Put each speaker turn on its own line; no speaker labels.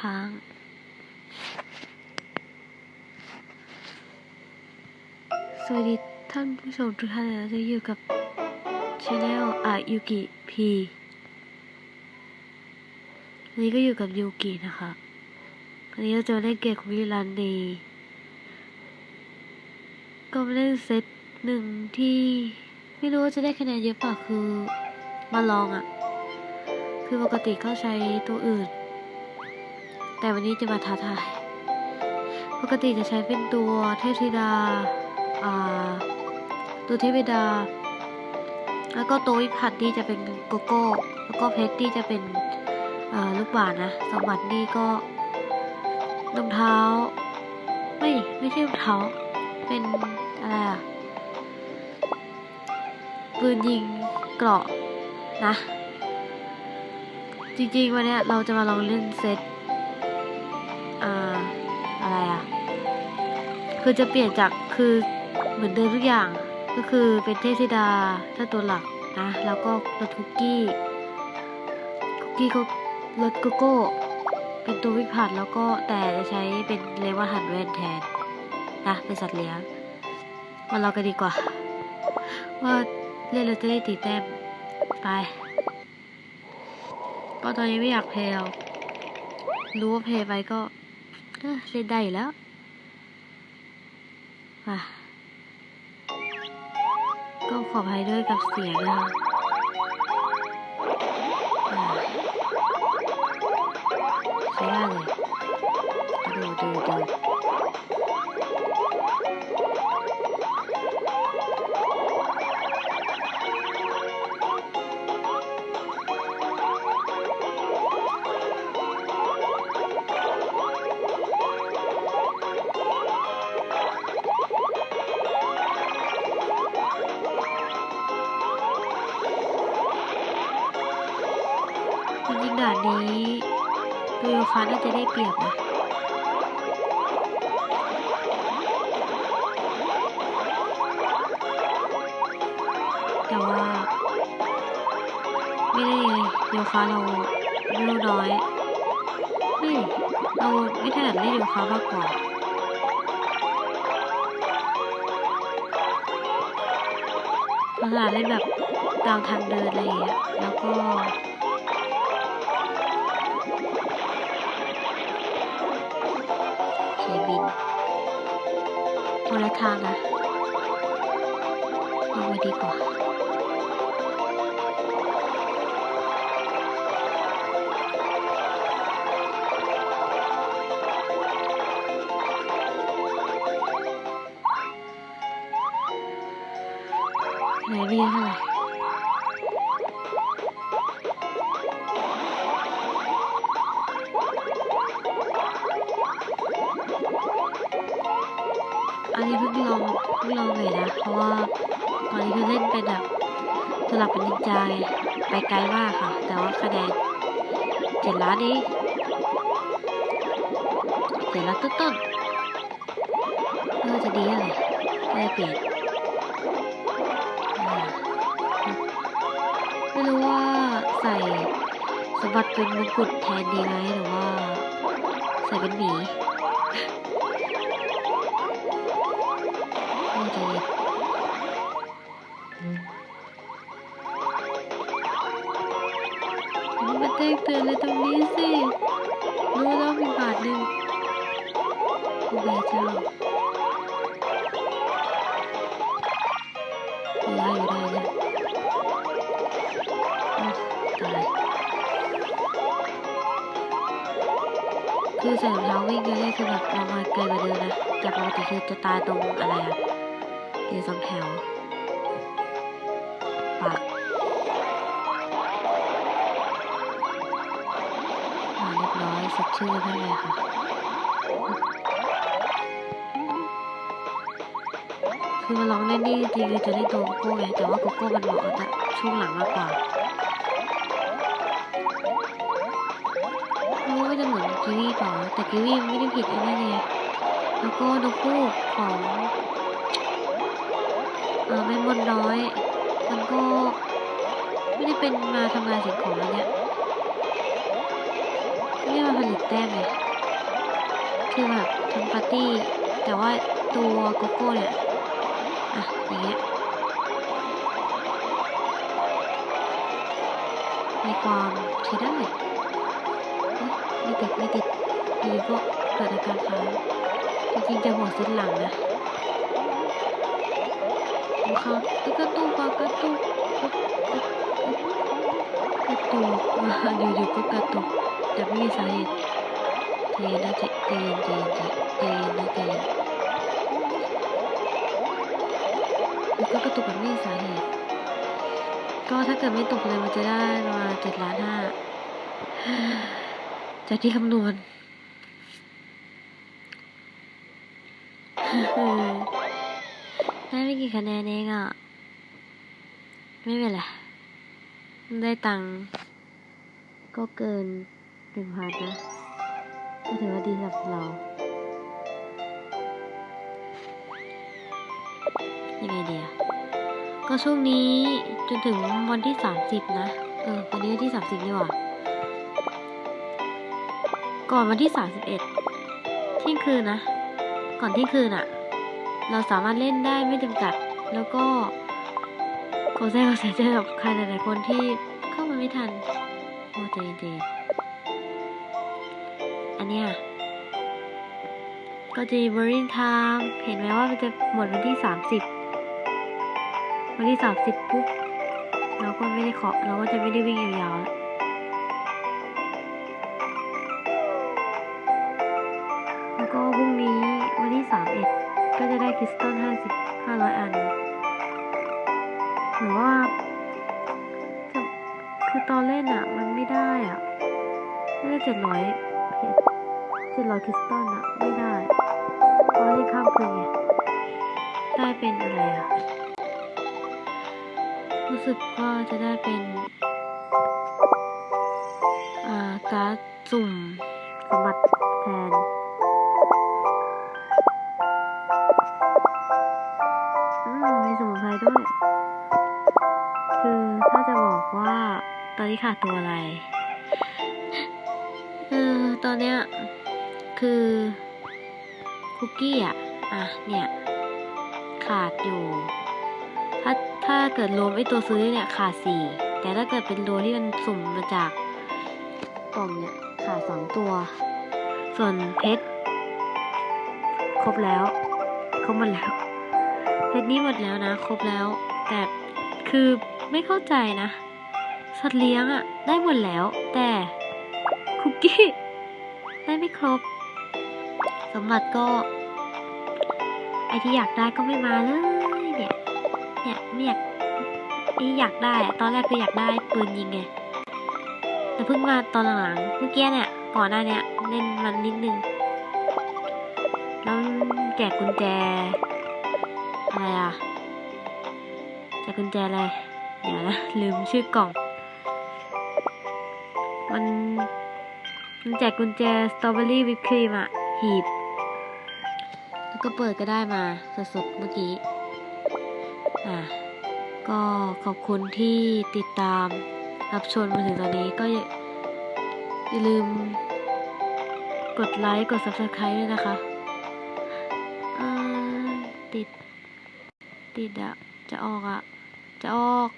ค้าง สวัสดีท่านผู้ชมทุกท่านนะจะอยู่กับช anel อายุกิพีวันนี้ก็อยู่กับยูกินะคะวันนี้เราจะเล่นเกมของวิลันดีก็เล่นเซตหนึ่งที่ไม่รู้ว่าจะได้คะแนนเยอะเปล่าคือมาลองอะ่ะ คือปกติก็ใช้ตัวอื่น แต่วันนี้จะมาท้าทาย ปกติจะใช้เป็นตัวเทพธิดา อ่า ตัวเทพธิดา แล้วก็ตัววิพัฒน์ที่จะเป็นโกโก้ แล้วก็เพชรที่จะเป็นลูกบาศนะสมบัตินี่ก็รองเท้า ไม่ไม่ใช่รองเท้า เป็นอะไรอะปืนยิงเกราะนะ จริงๆวันเนี้ยเราจะมาลองเล่นเซต อ่าอะไรอะ คือจะเปลี่ยนจากคือเหมือนเดิมทุกอย่างก็คือเป็นเทพธิดาถ้าตัวหลักนะ แล้วก็รถคุกกี้คุกกี้ก็รถโกโก้ เป็นตัววิพัฒน์แล้วก็แต่จะใช้เป็นเลวาหันแวนแทนนะเป็นสัตว์เลี้ยงมาเรากันดีกว่า ว่าเล่นเราจะได้ตีแต้มไปก็ตอนนี้ไม่อยากเพลรู้ว่าเพลไปก็ เอ้อเล่นได้อยู่แล้วอะก็ขออภัยด้วยกับเสียงนะคะใช้ได้เลยดูดูดู นี้โดยโยคะน่าจะได้เปรียบนะแต่ว่า ไม่ได้เลยโยคะเราไม่รู้น้อยเฮ้ยเราไม่ถนัดเล่นโยคะมากกว่าเราถนัดเล่นแบบตามทางเดินอะไรอย่างเงี้ยแล้วก็ คนละทางนะเอาไว้ดีกว่าไหนเรียนเท่าไหร่ เล่นเป็นแบบสลับเป็นนินจาไงไปไกลมากค่ะ แต่ว่าคะแนนเจ็ดล้านเองเจ็ดล้านต้นๆไม่ว่าจะดีอะไรก็ได้เปลี่ยนไม่รู้ว่าใส่สมบัติเป็นมงกุฎแทนดีไหมหรือว่า ใส่เป็นหมีโอเคมันมาจ้ง เตือนเลยตรงนี้สิรู้แล้วมีบาทหนึ่งโอ้แม่เจ้าอยู่ได้อยู่ได้นะตายคือใส่รองเท้าวิ่งก็ได้คือแบบเรามาไกลกว่าเดิมนะแต่ปกติคือจะตายตรงอะไรอะเดี๋ยืนสองแถวปาก บร้อยเสร็จชื่อได้เลยค่ะคือมาลองเล่นนี่จริงๆคือจะได้ตัวโกโก้ไงแต่ว่าโกโก้มันเหมาะกับช่วงหลังมากกว่าไม่ว่าจะเหมือนกิวี่ป่าแต่กิวี่ไม่ได้ผิดอะไรเลยแล้วก็นกคู่ของเออแม่มดน้อย มันก็ไม่ได้เป็นมาทำลายสิ่งของแล้วเนี่ย นี่มาผลิตแต้มไงคือแบบทำปาร์ตี้ แต่ว่าตัวโกโก้เนี่ยอะอย่างเงี้ยมีความใช้ได้ไม่ติดไม่ติดอยู่ๆก็เกิดอาการค้างจริงๆจะหัวเส้นหลังนะเขาเอ้ยกระตุกกระตุกกระตุกกระตุกมาอยู่ๆก็กระตุก แต่ไม่มีสาเหตุใจเย็นะใจใจเย็นใจเย็นใจใจเย็นะใจเย็นแล้วก็กระตุกแบบไม่มีสาเหตุ ก็ถ้าเกิดไม่ตกเลยมันจะได้ประมาณเจ็ดล้านห้าจากที่คำนวณได้ไม่กี่คะแนนเองอะ ไม่เป็นไร ได้ตังค์ก็เกิน หนึ่งพันนะก็ถือว่าดีสำหรับเรายังไงเดียก็ช่วงนี้จนถึงวันที่สามสิบนะ เออวันนี้วันที่สามสิบนี่หว่าก่อนวันที่สามสิบเอ็ดเที่ยงคืนนะ ก่อนเที่ยงคืนอะเราสามารถเล่นได้ไม่จำกัด แล้วก็ขอแสดงความเสียใจกับใครหลายๆคนที่เข้ามาไม่ทัน โอ้ใจเย็น อันเนี้ยก็จะมี boring time เห็นไหมว่ามันจะหมดวันที่สามสิบวันที่สามสิบปุ๊บ เราก็ไม่ได้ขอเราก็จะไม่ได้วิ่งยาวๆแล้วแล้วก็พรุ่งนี้วันที่สามเอ็ดก็จะได้คริสตัลห้าสิบห้าร้อยอัน หรือว่าจะคือตอนเล่นอะมันไม่ได้อะไม่ได้เจ็ดร้อย เจ็ดร้อยคริสตัลอะไม่ได้เพราะเล่นข้ามคืนไงได้เป็นอะไรอะรู้สึกว่าจะได้เป็นอ่าการ์ดสุ่มสมบัติแทนอืมมีสมุนไพรด้วย คือถ้าจะบอกว่าตอนนี้ขาดตัวอะไร ตอนเนี้ยคือคุกกี้อะ อะ เนี่ย ขาดอยู่ ถ้าถ้าเกิดรวมไอ้ตัวซื้อเนี่ยขาดสี่แต่ถ้าเกิดเป็นตัวที่มันสุ่มมาจากกล่องเนี่ยขาดสองตัว ส่วนเพชรครบแล้วครบหมดแล้วเพชรนี้หมดแล้วนะ ครบแล้ว แต่คือไม่เข้าใจนะ สัตว์เลี้ยงอะได้หมดแล้ว แต่คุกกี้ ได้ไม่ครบ สมบัติก็ ไอที่อยากได้ก็ไม่มาเลยเนี่ยเนี่ยไม่อยากไออยากได้ตอนแรกคืออยากได้ปืนยิงไงแต่เพิ่งมาตอนหลังๆเมื่อกี้เนี่ยก่อนหน้าเนี่ยเล่นมันนิดนึงแล้วแจกกุญแจอะไรอะแจกกุญแจอะไรเดี๋ยวนะลืมชื่อกล่อง มัน มันแจกกุญแจสตรอเบอรี่วิปครีมอะหีบ แล้วก็เปิดก็ได้มาสดๆเมื่อกี้ อะ ก็ขอบคุณที่ติดตามรับชมมาถึงตอนนี้ก็อย่าอย่าลืมกดไลค์ กด subscribe ด้วยนะคะติด ติดอะจะออกอะจะออก